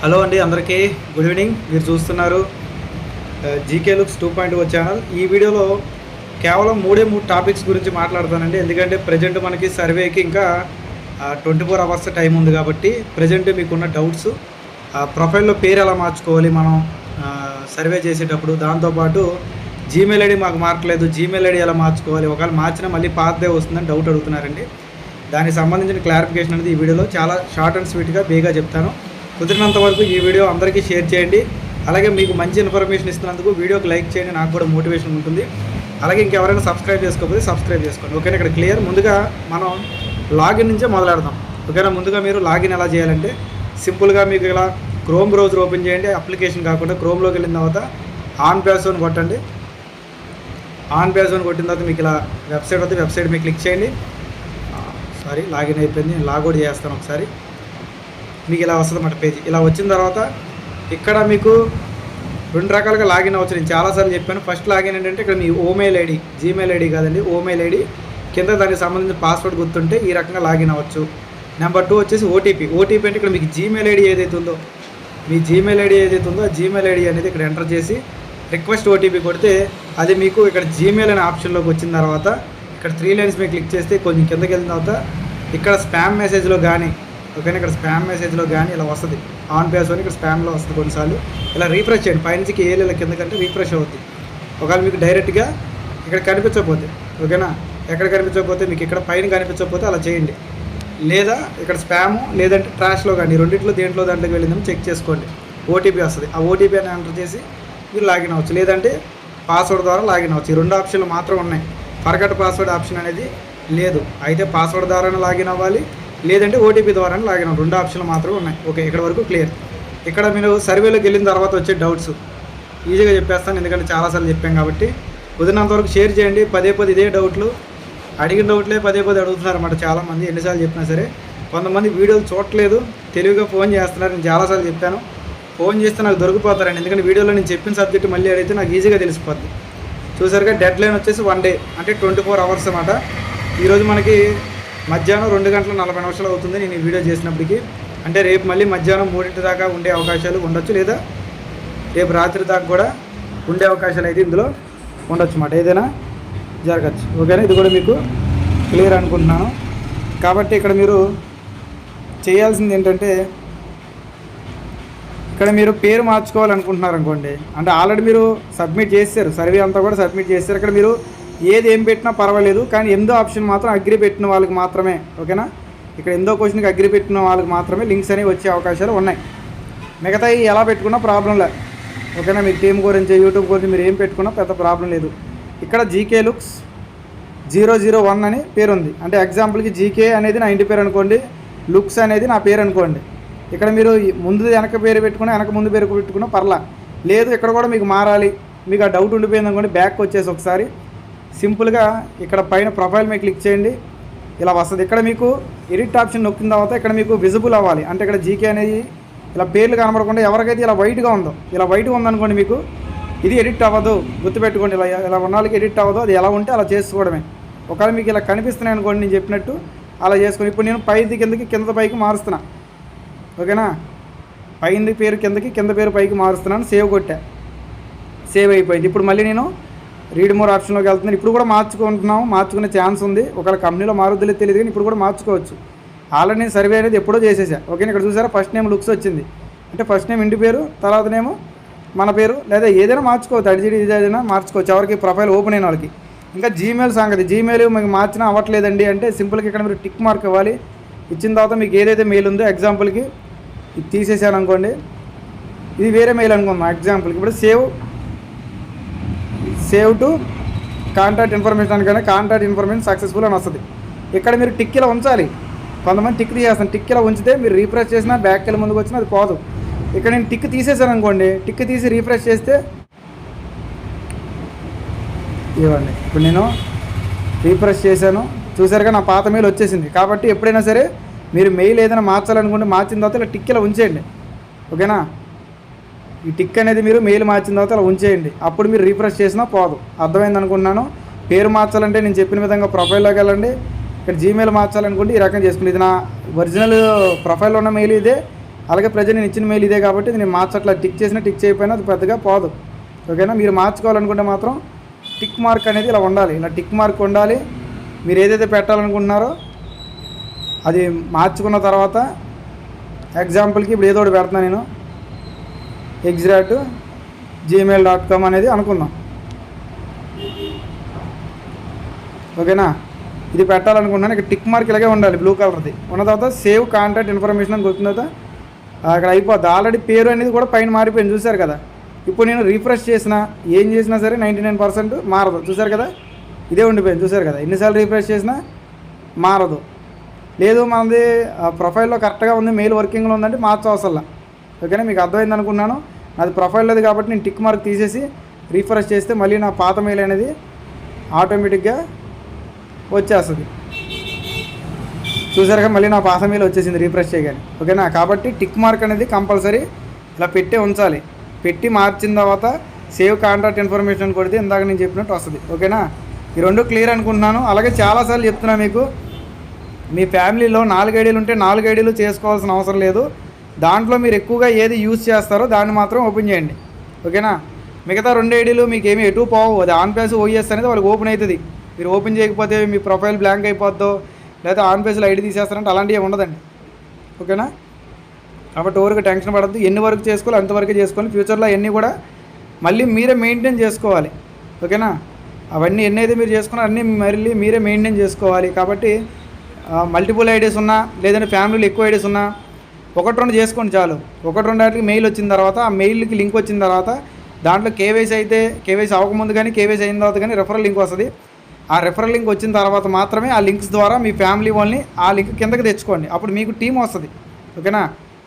Hello అండి అందరికీ good evening. మీరు చూస్తున్నారు GK looks two point O channel. ఈ వీడియోలో కేవలం మూడే మూడు టాపిక్స్ గురించి మాట్లాడతానండి. ఎందుకంటే ప్రజెంట్ మనకి సర్వేకి ఇంకా ట్వంటీ ఫోర్ అవర్స్ టైం ఉంది కాబట్టి ప్రజెంట్ మీకున్న డౌట్స్ ప్రొఫైల్లో పేరు ఎలా మార్చుకోవాలి మనం సర్వే చేసేటప్పుడు. దాంతోపాటు జీమెయిల్ ఐడి మాకు మార్కలేదు జీమెయిల్ ఐడి ఎలా మార్చుకోవాలి? ఒకవేళ మార్చినా మళ్ళీ పాతదే వస్తుందని డౌట్ అడుగుతున్నారండి. దానికి సంబంధించిన క్లారిఫికేషన్ అనేది ఈ వీడియోలో చాలా షార్ట్ అండ్ స్వీట్గా బేగా చెప్తాను. కుదిరినంత వరకు ఈ వీడియో అందరికీ షేర్ చేయండి. అలాగే మీకు మంచి ఇన్ఫర్మేషన్ ఇస్తున్నందుకు వీడియోకి లైక్ చేయండి నాకు కూడా మోటివేషన్ ఉంటుంది. అలాగే ఇంకెవరైనా సబ్స్క్రైబ్ చేసుకోకపోతే సబ్స్క్రైబ్ చేసుకోండి. ఓకేనా? ఇక్కడ క్లియర్. ముందుగా మనం లాగిన్ నుంచే మొదలెడదాం. ఓకేనా? ముందుగా మీరు లాగిన్ ఎలా చేయాలంటే సింపుల్గా మీకు ఇలా క్రోమ్ బ్రౌజర్ ఓపెన్ చేయండి. అప్లికేషన్ కాకుండా క్రోమ్లోకి వెళ్ళిన తర్వాత ఆన్ ప్యాసోన్ కొట్టండి. ఆన్ ప్యాసోన్ కొట్టిన తర్వాత మీకు ఇలా వెబ్సైట్ వస్తే వెబ్సైట్ మీకు క్లిక్ చేయండి. సారీ లాగిన్ అయిపోయింది. నేను లాగౌట్ చేస్తాను ఒకసారి. మీకు ఇలా వస్తుంది అన్నమాట పేజీ. ఇలా వచ్చిన తర్వాత ఇక్కడ మీకు రెండు రకాలుగా లాగిన్ అవ్వచ్చు. నేను చాలాసార్లు చెప్పాను. ఫస్ట్ లాగిన్ ఏంటంటే ఇక్కడ మీ ఓమెయిల్ ఐడి జీమెయిల్ ఐడి కాదండి ఓమెయిల్ ఐడి. కింద దానికి సంబంధించిన పాస్వర్డ్ గుర్తుంటే ఈ రకంగా లాగిన్ అవ్వచ్చు. నెంబర్ టూ వచ్చేసి ఓటీపీ. ఓటీపీ అంటే ఇక్కడ మీకు జీమెయిల్ ఐడి ఏదైతే ఉందో మీ జీమెయిల్ ఐడి ఏదైతే ఉందో జీమెయిల్ ఐడి అనేది ఇక్కడ ఎంటర్ చేసి రిక్వెస్ట్ ఓటీపీ కొడితే అది మీకు ఇక్కడ జీమెయిల్ అనే ఆప్షన్లోకి వచ్చిన తర్వాత ఇక్కడ త్రీ లైన్స్ మీద క్లిక్ చేస్తే కొంచెం కిందకి వెళ్ళిన తర్వాత ఇక్కడ స్పామ్ మెసేజ్లో కానీ ఓకేనా? ఇక్కడ స్పామ్ మెసేజ్లో కానీ ఇలా వస్తుంది. ఆన్ పేస్ అని ఇక్కడ స్పామ్లో వస్తుంది కొన్నిసార్లు. ఇలా రీఫ్రెష్ చేయండి. పైనుంచికి ఏ ఇలా కిందకంటే రీఫ్రెష్ అవుతుంది ఒకవేళ మీకు డైరెక్ట్గా ఇక్కడ కనిపించకపోతే ఓకేనా? ఎక్కడ కనిపించకపోతే మీకు ఇక్కడ పైన కనిపించకపోతే అలా చేయండి. లేదా ఇక్కడ స్పాము లేదంటే ట్రాష్లో కానీ రెండింటిలో దేంట్లో దాంట్లోకి వెళ్ళిందని చెక్ చేసుకోండి. ఓటీపీ వస్తుంది. ఆ ఓటీపీ అని ఎంటర్ చేసి మీరు లాగిన్ అవ్వచ్చు. లేదంటే పాస్వర్డ్ ద్వారా లాగిన్ అవ్వచ్చు. ఈ రెండు ఆప్షన్లు మాత్రం ఉన్నాయి. ఫర్గట్ పాస్వర్డ్ ఆప్షన్ అనేది లేదు. అయితే పాస్వర్డ్ ద్వారానే లాగిన్ అవ్వాలి. లేదంటే ఓటీపీ ద్వారా లాగిన్. రెండు ఆప్షన్లు మాత్రమే ఉన్నాయి. ఓకే ఇక్కడ వరకు క్లియర్. ఇక్కడ మీరు సర్వేలోకి వెళ్ళిన తర్వాత వచ్చే డౌట్స్. ఈజీగా చెప్పేస్తాను ఎందుకంటే చాలాసార్లు చెప్పాం కాబట్టి. కుదిరినంత వరకు షేర్ చేయండి. పదే పది ఇదే డౌట్లు. అడిగిన డౌట్లే పదే పదే అడుగుతున్నారు అన్నమాట చాలామంది ఎన్నిసార్లు చెప్పినా సరే. కొంతమంది వీడియోలు చూడట్లేదు. తెలివిగా ఫోన్ చేస్తున్నారు. నేను చాలాసార్లు చెప్పాను. ఫోన్ చేస్తే నాకు దొరికిపోతారండి. ఎందుకంటే వీడియోలో నేను చెప్పిన సబ్జెక్ట్ మళ్ళీ అడిగితే నాకు ఈజీగా తెలిసిపోద్ది. చూసారుగా డెడ్ లైన్ వచ్చేసి వన్ డే అంటే ట్వంటీ ఫోర్ అవర్స్ అన్నమాట. ఈరోజు మనకి మధ్యాహ్నం రెండు గంటల నలభై నిమిషాలు అవుతుంది. నేను ఈ వీడియో చేసినప్పటికీ. అంటే రేపు మళ్ళీ మధ్యాహ్నం మూడింటి దాకా ఉండే అవకాశాలు ఉండొచ్చు లేదా రేపు రాత్రి దాకా కూడా ఉండే అవకాశాలు అయితే ఇందులో ఉండొచ్చు అన్నమాట. ఏదైనా జరగచ్చు. ఓకేనా? ఇది కూడా మీకు క్లియర్ అనుకుంటున్నాను. కాబట్టి ఇక్కడ మీరు చేయాల్సింది ఏంటంటే ఇక్కడ మీరు పేరు మార్చుకోవాలనుకుంటున్నారు అనుకోండి. అంటే ఆల్రెడీ మీరు సబ్మిట్ చేశారు సర్వే అంతా కూడా సబ్మిట్ చేశారు ఇక్కడ మీరు ఏది ఏం పెట్టినా పర్వాలేదు కానీ ఎందో ఆప్షన్ మాత్రం అగ్రి పెట్టిన వాళ్ళకి మాత్రమే ఓకేనా? ఇక్కడ ఎందో క్వశ్చన్కి అగ్రి పెట్టిన వాళ్ళకి మాత్రమే లింక్స్ అనేవి వచ్చే అవకాశాలు ఉన్నాయి. మిగతా ఎలా పెట్టుకున్నా ప్రాబ్లం లేదు. ఓకేనా? మీ టీం గురించి యూట్యూబ్ గురించి మీరు ఏం పెట్టుకున్నా పెద్ద ప్రాబ్లం లేదు. ఇక్కడ GK looks zero zero one అని పేరు ఉంది. అంటే ఎగ్జాంపుల్కి జీకే అనేది నా ఇంటి పేరు అనుకోండి లుక్స్ అనేది నా పేరు అనుకోండి. ఇక్కడ మీరు ముందు వెనక పేరు పెట్టుకున్నా వెనక ముందు పేరు పెట్టుకున్నా పర్లా. లేదు ఇక్కడ కూడా మీకు మారాలి. మీకు ఆ డౌట్ ఉండిపోయింది అనుకోండి బ్యాక్ వచ్చేసి ఒకసారి. సింపుల్గా ఇక్కడ పైన ప్రొఫైల్ మీద క్లిక్ చేయండి. ఇలా వస్తుంది. ఇక్కడ మీకు ఎడిట్ ఆప్షన్ నొక్కిన తర్వాత ఇక్కడ మీకు విజిబుల్ అవ్వాలి. అంటే ఇక్కడ జీకే అనేది ఇలా పేర్లు కనబడకుండా ఎవరికైతే ఇలా వైట్గా ఉందో ఇలా వైట్గా ఉందనుకోండి మీకు ఇది ఎడిట్ అవ్వదు. గుర్తుపెట్టుకోండి. ఇలా ఇలా ఉన్న వాళ్ళకి ఎడిట్ అవ్వదు. అది ఎలా ఉంటే అలా చేసుకోవడమే. ఒకవేళ మీకు ఇలా కనిపిస్తున్నాయి అనుకోండి నేను చెప్పినట్టు అలా చేసుకొని ఇప్పుడు నేను పైది కిందకి కింద పైకి మారుస్తున్నా? ఓకేనా? పైంది పేరు కిందకి కింద పేరు పైకి మారుస్తున్నాను. సేవ్ కొట్టా. సేవ్ అయిపోయింది. ఇప్పుడు మళ్ళీ నేను రీడ్ మోర్ ఆప్షన్లోకి వెళ్తున్నాను. ఇప్పుడు కూడా మార్చుకుంటున్నాం మార్చుకునే ఛాన్స్ ఉంది. ఒకవేళ కంపెనీలో మారుద్దులే తెలియదు కానీ ఇప్పుడు కూడా మార్చుకోవచ్చు. ఆల్రెడీ నేను సర్వే అనేది ఎప్పుడో చేసేసా. ఓకే ఇక్కడ చూసారా? ఫస్ట్ నేమ్ లుక్స్ వచ్చింది. అంటే ఫస్ట్ నేమ్ ఇంటి పేరు తర్వాతనేమో మన పేరు లేదా ఏదైనా మార్చుకోవచ్చు. అడిజిడి ఏదైనా మార్చుకోవచ్చు. ఎవరికి ప్రొఫైల్ ఓపెన్ అయిన వాళ్ళకి. ఇంకా జీమెయిల్ సంగతి. జీమెయిల్ మీకు మార్చినా అవ్వట్లేదండి అంటే సింపుల్గా ఇక్కడ మీరు టిక్ మార్క్ ఇవ్వాలి. ఇచ్చిన తర్వాత మీకు ఏదైతే మెయిల్ ఉందో ఎగ్జాంపుల్కి ఇది తీసేసాను అనుకోండి. ఇది వేరే మెయిల్ అనుకుందాం. ఎగ్జాంపుల్కి ఇప్పుడు save save to contact information అనగానే కాంటాక్ట్ ఇన్ఫర్మేషన్ సక్సెస్ఫుల్ అని వస్తుంది. ఇక్కడ మీరు టిక్ ఉంచాలి. కొంతమంది టిక్ తీసేస్తాను టిక్కిలో ఉంచితే మీరు రీఫ్రెష్ చేసినా బ్యాక్ వెళ్ళి ముందుకు వచ్చినా అది పోదు. ఇక్కడ నేను టిక్ తీసేసాను అనుకోండి టిక్ తీసి రీఫ్రెష్ చేస్తే ఇవ్వండి. ఇప్పుడు నేను రీఫ్రెష్ చేశాను. చూసారుగా నా పాత మెయిల్ వచ్చేసింది. కాబట్టి ఎప్పుడైనా సరే మీరు మెయిల్ ఏదైనా మార్చాలనుకుంటే మార్చిన తర్వాత ఇలా టిక్ ఉంచేయండి. ఓకేనా? ఈ టిక్ అనేది మీరు మెయిల్ మార్చిన తర్వాత అలా ఉంచేయండి. అప్పుడు మీరు రీఫ్రెష్ చేసినా పోదు. అర్థమైంది అనుకున్నాను? పేరు మార్చాలంటే నేను చెప్పిన విధంగా ప్రొఫైల్లోకి వెళ్ళండి. ఇక్కడ జీమెయిల్ మార్చాలనుకుంటే ఈ రకంగా చేసుకుని ఇది నా ఒరిజినల్ ప్రొఫైల్లో ఉన్న మెయిల్ ఇదే. అలాగే ప్రజెంట్ నేను ఇచ్చిన మెయిల్ ఇదే కాబట్టి నేను మార్చట్లా. టిక్ చేసినా టిక్ చేయకపోయినా అది పెద్దగా పోదు. ఓకేనా? మీరు మార్చుకోవాలనుకుంటే మాత్రం టిక్ మార్క్ అనేది ఇలా ఉండాలి. ఇలా టిక్ మార్క్ ఉండాలి. మీరు ఏదైతే పెట్టాలనుకుంటున్నారో అది మార్చుకున్న తర్వాత ఎగ్జాంపుల్కి ఇప్పుడు ఏదో ఒకటి పెడతాను నేను. ఎగ్జాక్ట్ జీమెయిల్ డాట్ కామ్ అనేది అనుకుందాం. ఓకేనా? ఇది పెట్టాలనుకుంటున్నాను. ఇక్కడ టిక్ మార్క్ ఇలాగే ఉండాలి బ్లూ కలర్ది ఉన్న తర్వాత సేవ్ కాంటాక్ట్ ఇన్ఫర్మేషన్ అని వచ్చిన తర్వాత అక్కడ అయిపోద్ది. ఆల్రెడీ పేరు అనేది కూడా పైన మారిపోయింది చూసారు కదా? ఇప్పుడు నేను రీఫ్రెష్ చేసినా ఏం చేసినా సరే నైంటీ నైన్ పర్సెంట్ మారదు. చూసారు కదా? ఇదే ఉండిపోయింది చూసారు కదా? ఎన్నిసార్లు రీఫ్రెష్ చేసినా మారదు. లేదు మనది ప్రొఫైల్లో కరెక్ట్గా ఉంది మెయిల్ వర్కింగ్లో ఉందంటే మార్చవసరం ఓకేనా? మీకు అర్థమైంది అనుకున్నాను. నాది ప్రొఫైల్ లేదు కాబట్టి నేను టిక్ మార్క్ తీసేసి రీఫ్రెష్ చేస్తే మళ్ళీ నా పాత మెయిల్ అనేది ఆటోమేటిక్గా వచ్చేస్తుంది. చూసారుగా మళ్ళీ నా పాత మెయిల్ వచ్చేసింది రీఫ్రెష్ చేయగానే. ఓకేనా? కాబట్టి టిక్ మార్క్ అనేది కంపల్సరీ ఇలా పెట్టే ఉంచాలి. పెట్టి మార్చిన తర్వాత సేవ్ కాంట్రాక్ట్ ఇన్ఫర్మేషన్ కొడితే ఇందాక నేను చెప్పినట్టు వస్తుంది. ఓకేనా? ఈ రెండు క్లియర్ అనుకుంటున్నాను. అలాగే చాలాసార్లు చెప్తున్నా మీకు మీ ఫ్యామిలీలో నాలుగు ఐడీలు ఉంటే నాలుగు ఐడీలు చేసుకోవాల్సిన అవసరం లేదు. దాంట్లో మీరు ఎక్కువగా ఏది యూజ్ చేస్తారో దాన్ని మాత్రం ఓపెన్ చేయండి. ఓకేనా? మిగతా రెండు ఐడీలు మీకు ఏమి ఎటు పోవు. అది ఆన్ పేస్ ఓఎస్ అనేది వాళ్ళకి ఓపెన్ అవుతుంది. మీరు ఓపెన్ చేయకపోతే మీ ప్రొఫైల్ బ్లాంక్ అయిపోద్దో లేకపోతే ఆన్ పేస్లో ఐడి తీసేస్తారంటే అలాంటివి ఉండదండి. ఓకేనా? కాబట్టి ఓరికి టెన్షన్ పడద్దు. ఎన్ని వరకు చేసుకోవాలి అంతవరకు చేసుకోవాలి. ఫ్యూచర్లో అన్నీ కూడా మళ్ళీ మీరే మెయింటైన్ చేసుకోవాలి. ఓకేనా? అవన్నీ ఎన్ని అయితే మీరు చేసుకున్నారో అన్నీ మళ్ళీ మీరే మెయింటైన్ చేసుకోవాలి. కాబట్టి మల్టిపుల్ ఐడీస్ ఉన్నా లేదంటే ఫ్యామిలీలు ఎక్కువ ఐడీస్ ఉన్నా ఒకటి రెండు చేసుకోండి చాలు. ఒకటి రెండు వాటికి మెయిల్ వచ్చిన తర్వాత ఆ మెయిల్కి లింక్ వచ్చిన తర్వాత దాంట్లో కేవైసీ అయితే కేవైసీ అవ్వకముందు కానీ కేవైసీ అయిన తర్వాత కానీ రెఫరల్ లింక్ వస్తుంది. ఆ రెఫరల్ లింక్ వచ్చిన తర్వాత మాత్రమే ఆ లింక్స్ ద్వారా మీ ఫ్యామిలీ వాళ్ళని ఆ లింక్ కిందకి తెచ్చుకోండి. అప్పుడు మీకు టీం వస్తుంది. ఓకేనా?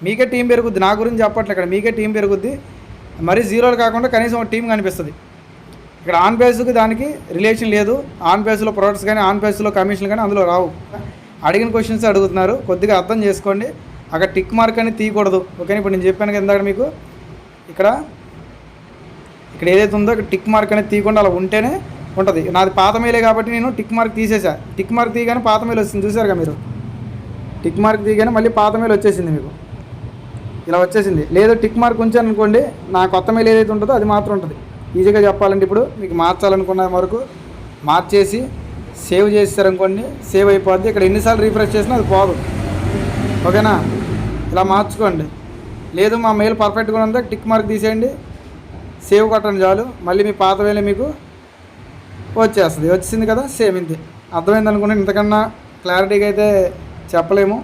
మీకే టీం పెరుగుద్ది. నా గురించి చెప్పట్లే ఇక్కడ. మీకే టీం పెరుగుద్ది. మరీ జీరోలు కాకుండా కనీసం ఒక టీం కనిపిస్తుంది. ఇక్కడ ఆన్ బేస్కి దానికి రిలేషన్ లేదు. ఆన్ బేస్లో ప్రొడక్ట్స్ కానీ ఆన్ బేస్లో కమిషన్లు కానీ అందులో రావు. అడిగిన క్వశ్చన్స్ అడుగుతున్నారు. కొద్దిగా అర్థం చేసుకోండి. అక్కడ టిక్ మార్క్ అని తీయకూడదు. ఓకే ఇప్పుడు నేను చెప్పాను కదా ఇందాక మీకు. ఇక్కడ ఇక్కడ ఏదైతే ఉందో ఇక్కడ టిక్ మార్క్ అనేది తీయకుండా అలా ఉంటేనే ఉంటుంది. నాది పాత మెయిలే కాబట్టి నేను టిక్ మార్క్ తీసేసా. టిక్ మార్క్ తీయగానే పాత మెయిల్ వచ్చింది చూసారుగా మీరు? టిక్ మార్క్ తీయగానే మళ్ళీ పాత మెయిల్ వచ్చేసింది మీకు. ఇలా వచ్చేసింది. లేదు టిక్ మార్క్ ఉంచాను అనుకోండి నా కొత్త మెయిల్ ఏదైతే ఉంటుందో అది మాత్రం ఉంటుంది. ఈజీగా చెప్పాలంటే ఇప్పుడు మీకు మార్చాలనుకున్న వరకు మార్చేసి సేవ్ చేస్తారనుకోండి సేవ్ అయిపోద్ది. ఇక్కడ ఎన్నిసార్లు రీఫ్రెష్ చేసినా అది పోదు. ఓకేనా? ఇలా మార్చుకోండి. లేదు మా మెయిల్ పర్ఫెక్ట్గా ఉందా టిక్ మార్క్ తీసేయండి. సేవ్ కొట్టండి చాలు. మళ్ళీ మీ పాత వేలే మీకు వచ్చేస్తుంది. వచ్చింది కదా సేమ్ ఇంతే. అర్థమైంది అనుకుంటే ఇంతకన్నా క్లారిటీగా అయితే చెప్పలేము.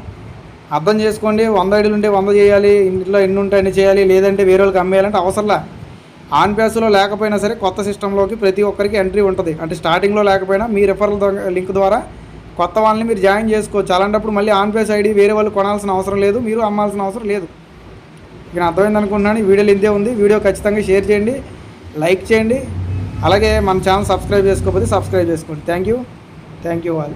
అర్థం చేసుకోండి. వంద ఐడీలు ఉంటే వంద చేయాలి. ఇంట్లో ఎన్ని ఉంటే అన్ని చేయాలి. లేదంటే వేరే వాళ్ళకి అమ్మేయాలంటే అవసరంలా. ఆన్ పేస్లో లేకపోయినా సరే కొత్త సిస్టంలోకి ప్రతి ఒక్కరికి ఎంట్రీ ఉంటుంది. అంటే స్టార్టింగ్లో లేకపోయినా మీ రిఫరల్ లింక్ ద్వారా కొత్త వాళ్ళని మీరు జాయిన్ చేసుకోవచ్చు. అలాంటప్పుడు మళ్ళీ ఆన్పేస్ ఐడి వేరే వాళ్ళు కొనాల్సిన అవసరం లేదు మీరు అమ్మాల్సిన అవసరం లేదు. ఇక అర్థమైంది అనుకుంటున్నాను ఈ వీడియోలో ఇంతే ఉంది. వీడియో ఖచ్చితంగా షేర్ చేయండి లైక్ చేయండి. అలాగే మన ఛానల్ సబ్స్క్రైబ్ చేసుకోకపోతే సబ్స్క్రైబ్ చేసుకోండి. Thank you. థ్యాంక్ యూ వాళ్ళు